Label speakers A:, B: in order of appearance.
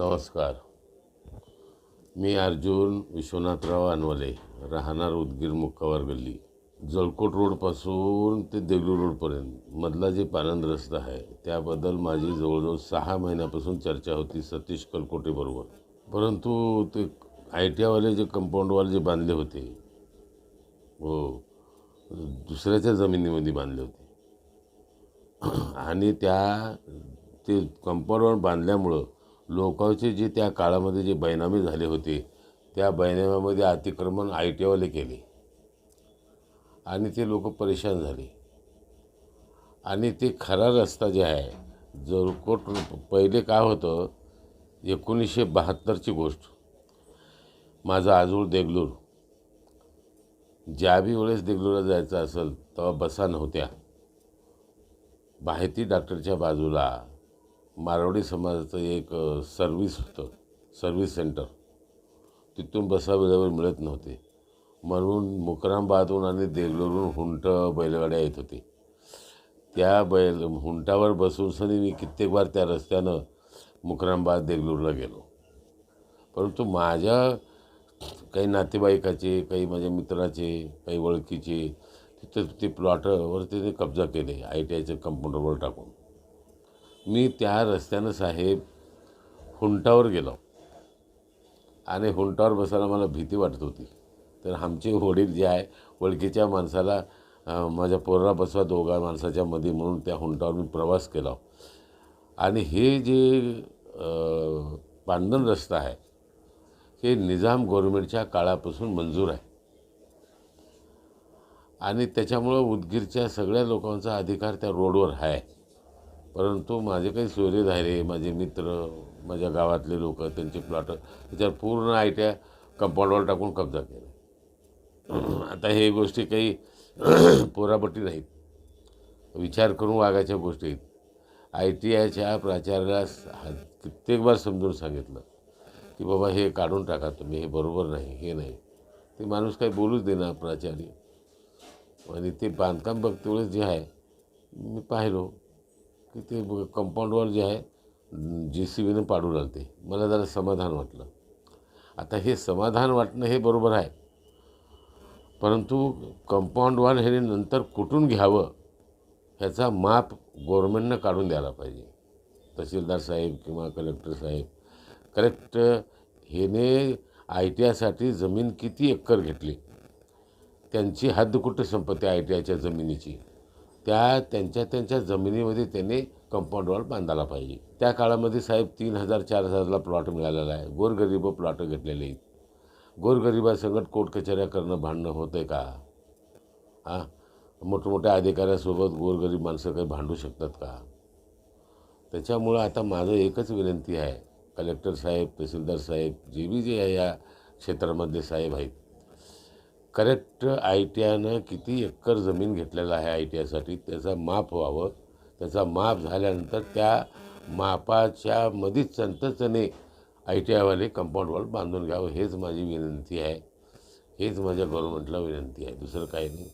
A: नमस्कार. मी अर्जुन विश्वनाथराव अनवले राहणार उदगीर मुक्कावर गल्ली. जळकोट रोडपासून ते देगलूर रोडपर्यंत. मधला जे पानंद रस्ता आहे त्याबद्दल माझी जवळजवळ सहा महिन्यापासून चर्चा होती सतीश कलकोटेबरोबर. परंतु ते आय टी आयवाले जे कंपाऊंडवाले जे बांधले होते हो दुसऱ्याच्या जमिनीमध्ये बांधले होते. आणि त्या ते कंपाऊंडवर बांधल्यामुळं लोकांचे जे त्या काळामध्ये जे बैनामी झाले होते त्या बैनाम्यामध्ये अतिक्रमण आय टीवाले केले. आणि ते लोक परेशान झाले. आणि ते खरा रस्ता जे आहे जरकोट पहिले काय होतं एकोणीसशे बहात्तरची गोष्ट. माझा आजूळ देगलूर. ज्या बी वेळेस देगलूरला जायचं असेल तेव्हा बसा नव्हत्या. माहिती डॉक्टरच्या बाजूला. मारवाडी समाजाचं एक सर्विस सर्व्हिस होतं. सर्व्हिस सेंटर तिथून बसा वेळेवर मिळत नव्हते. म्हणून मुकरामबादहून आणि देगलूरहून हुंट बैलगाड्या येत होती. त्या बैल हुंटावर बसून सनी मी कित्येक बार त्या रस्त्यानं मुकरामबाद देगलूरला गेलो. परंतु माझ्या काही नातेवाईकाचे काही माझ्या मित्राचे काही ओळखीचे तिथं ते प्लॉटवर त्याने कब्जा केले आय टी आयच्या कंपाऊंडरवर टाकून. मी त्या रस्त्यानं साहेब हुंटावर गेलो. आणि हुंटावर बसायला मला भीती वाटत होती. तर आमचे वडील जे आहे ओळखीच्या माणसाला माझ्या पोराला बसवा दोघा माणसाच्या मध्ये म्हणून त्या हुंटावर मी प्रवास केला. आणि हे जे अं, रस्ता आहे हे निजाम गव्हर्मेंटच्या काळापासून मंजूर आहे. आणि त्याच्यामुळं उदगीरच्या सगळ्या लोकांचा अधिकार त्या रोडवर आहे. परंतु माझे काही सोयरेधारे माझे मित्र माझ्या गावातले लोक त्यांचे प्लॉट त्याच्यावर पूर्ण आय टी आय कंपाऊंडवर टाकून कब्जा केला. आता हे गोष्टी काही पोरापट्टी नाहीत. विचार करून वागायच्या गोष्टी आहेत. आय टी आयच्या प्राचार्यास कित्येक बार समजून सांगितलं की बाबा हे काढून टाका तुम्ही हे बरोबर नाही हे नाही. ते माणूस काही बोलूच देणार प्राचार्य. आणि ते बांधकाम बघते वेळेस जे आहे मी पाहिलो. की ते कंपाऊंडवर जे आहे जे सी बीनं पाडून आणते मला जरा समाधान वाटलं. आता हे समाधान वाटणं हे बरोबर आहे. परंतु कंपाऊंडवर हे नंतर कुठून घ्यावं ह्याचा माप गव्हर्मेंटनं काढून द्यायला पाहिजे. तहसीलदार साहेब किंवा कलेक्टर साहेब. करेक्ट हेने आय टी आयसाठी जमीन किती एकर घेतली? त्यांची हद्द कुठं संपत्ती आय टी आयच्या जमिनीची. त्या त्यांच्या त्यांच्या जमिनीमध्ये त्यांनी कंपाऊंड वॉल बांधायला पाहिजे. त्या काळामध्ये साहेब तीन हजार चार हजारला प्लॉट मिळालेला आहे. गोरगरीब प्लॉट घेतलेले आहेत. गोरगरिबासंगत कोर्ट कचऱ्या करणं भांडणं होतं आहे का? हां मोठमोठ्या अधिकाऱ्यासोबत गोरगरीब माणसं काही भांडू शकतात का? त्याच्यामुळं आता माझं एकच विनंती आहे. कलेक्टर साहेब तहसीलदार साहेब जे बी जे आहे या क्षेत्रामधले साहेब आहेत करेक्ट आय टी आयनं किती एकर जमीन घेतलेलं आहे आय टी आयसाठी त्याचा माप व्हावं. त्याचा माप झाल्यानंतर त्या मापाच्या मधीच संतचने आय टी आयवाले कंपाऊंड वॉल बांधून घ्यावं हेच माझी विनंती आहे. हेच माझ्या गव्हर्नमेंटला विनंती आहे. दुसरं काही नाही.